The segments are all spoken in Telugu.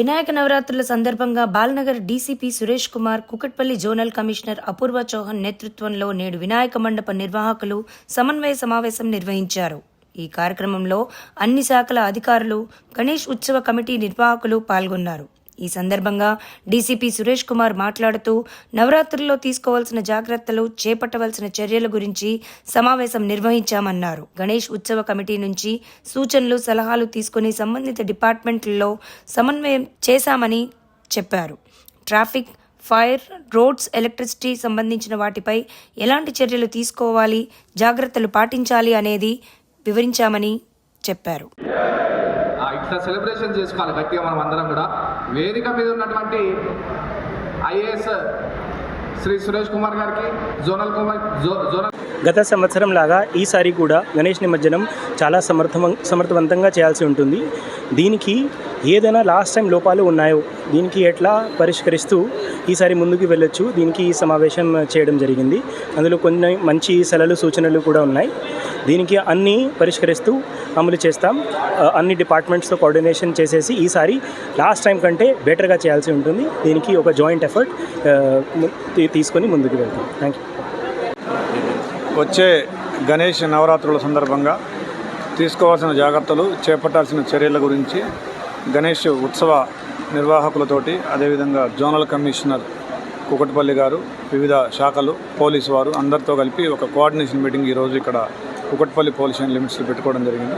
వినాయక నవరాత్రుల సందర్భంగా Balanagar DCP Suresh Kumar Kukatpally zonal commissioner Apoorva Chauhan నేతృత్వంలో నేడు వినాయక మండప నిర్వాహకులు సమన్వయ సమావేశం నిర్వహించారు. ఈ కార్యక్రమంలో అన్ని శాఖల అధికారులు గణేష్ ఉత్సవ కమిటీ నిర్వాహకులు పాల్గొన్నారు. ఈ సందర్భంగా డీసీపీ సురేష్ కుమార్ మాట్లాడుతూ నవరాత్రుల్లో తీసుకోవాల్సిన జాగ్రత్తలు చేపట్టవలసిన చర్యల గురించి సమావేశం నిర్వహించామన్నారు. గణేష్ ఉత్సవ కమిటీ నుంచి సూచనలు సలహాలు తీసుకుని సంబంధిత డిపార్ట్మెంట్లలో సమన్వయం చేశామని చెప్పారు. ట్రాఫిక్ ఫైర్ రోడ్స్ ఎలక్ట్రిసిటీ సంబంధించిన వాటిపై ఎలాంటి చర్యలు తీసుకోవాలి జాగ్రత్తలు పాటించాలి అనేది వివరించామని చెప్పారు. ఇట్లా సెలబ్రేషన్ చేసుకోవాలి. గట్టిగా మనం అందరం కూడా. వేదిక మీద ఉన్నటువంటి ఐఏఎస్ శ్రీ సురేష్ కుమార్ గారికి జోనల్ కుమార్ జోనల్ గత సంవత్సరం లాగా ఈసారి కూడా గణేష్ నిమజ్జనం చాలా సమర్థవం సమర్థవంతంగా చేయాల్సి ఉంటుంది. దీనికి ఏదైనా లాస్ట్ టైం లోపాలు ఉన్నాయో దీనికి ఎట్లా పరిష్కరిస్తూ ఈసారి ముందుకు వెళ్ళొచ్చు దీనికి ఈ సమావేశం చేయడం జరిగింది. అందులో కొన్ని మంచి సలహాలు సూచనలు కూడా ఉన్నాయి. దీనికి అన్నీ పరిష్కరిస్తూ అమలు చేస్తాం. అన్ని డిపార్ట్మెంట్స్తో కోఆర్డినేషన్ చేసేసి ఈసారి లాస్ట్ టైం కంటే బెటర్గా చేయాల్సి ఉంటుంది. దీనికి ఒక జాయింట్ ఎఫర్ట్ తీసుకొని ముందుకు వెళ్తాం. Thank you. వచ్చే గణేష్ నవరాత్రుల సందర్భంగా తీసుకోవాల్సిన జాగ్రత్తలు చేపట్టాల్సిన చర్యల గురించి గణేష్ ఉత్సవ నిర్వాహకులతోటి అదేవిధంగా జోనల్ కమిషనర్ కుకట్పల్లి గారు వివిధ శాఖలు పోలీసు వారు అందరితో కలిపి ఒక కోఆర్డినేషన్ మీటింగ్ ఈరోజు ఇక్కడ కుకట్పల్లి పోలీస్ స్టేషన్ లిమిట్స్లో పెట్టుకోవడం జరిగింది.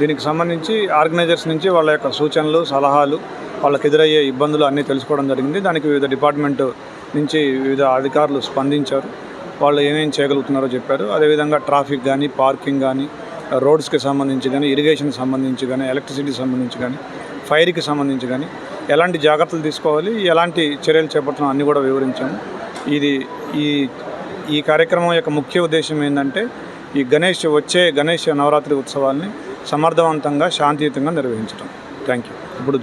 దీనికి సంబంధించి ఆర్గనైజర్స్ నుంచి వాళ్ళ యొక్క సూచనలు సలహాలు వాళ్ళకి ఎదురయ్యే ఇబ్బందులు అన్నీ తెలుసుకోవడం జరిగింది. దానికి వివిధ డిపార్ట్మెంట్ నుంచి వివిధ అధికారులు స్పందించారు. వాళ్ళు ఏమేం చేయగలుగుతున్నారో చెప్పారు. అదేవిధంగా ట్రాఫిక్ కానీ పార్కింగ్ కానీ రోడ్స్కి సంబంధించి కానీ ఇరిగేషన్కి సంబంధించి కానీ ఎలక్ట్రిసిటీకి సంబంధించి కానీ ఫైర్కి సంబంధించి కానీ ఎలాంటి జాగ్రత్తలు తీసుకోవాలి ఎలాంటి చర్యలు చేపడుతున్నాం అన్నీ కూడా వివరించాము. ఇది ఈ ఈ కార్యక్రమం యొక్క ముఖ్య ఉద్దేశం ఏంటంటే ఈ గణేష్ వచ్చే గణేష్ నవరాత్రి ఉత్సవాల్ని సమర్థవంతంగా శాంతియుతంగా నిర్వహించడం థ్యాంక్ యూ ఇప్పుడు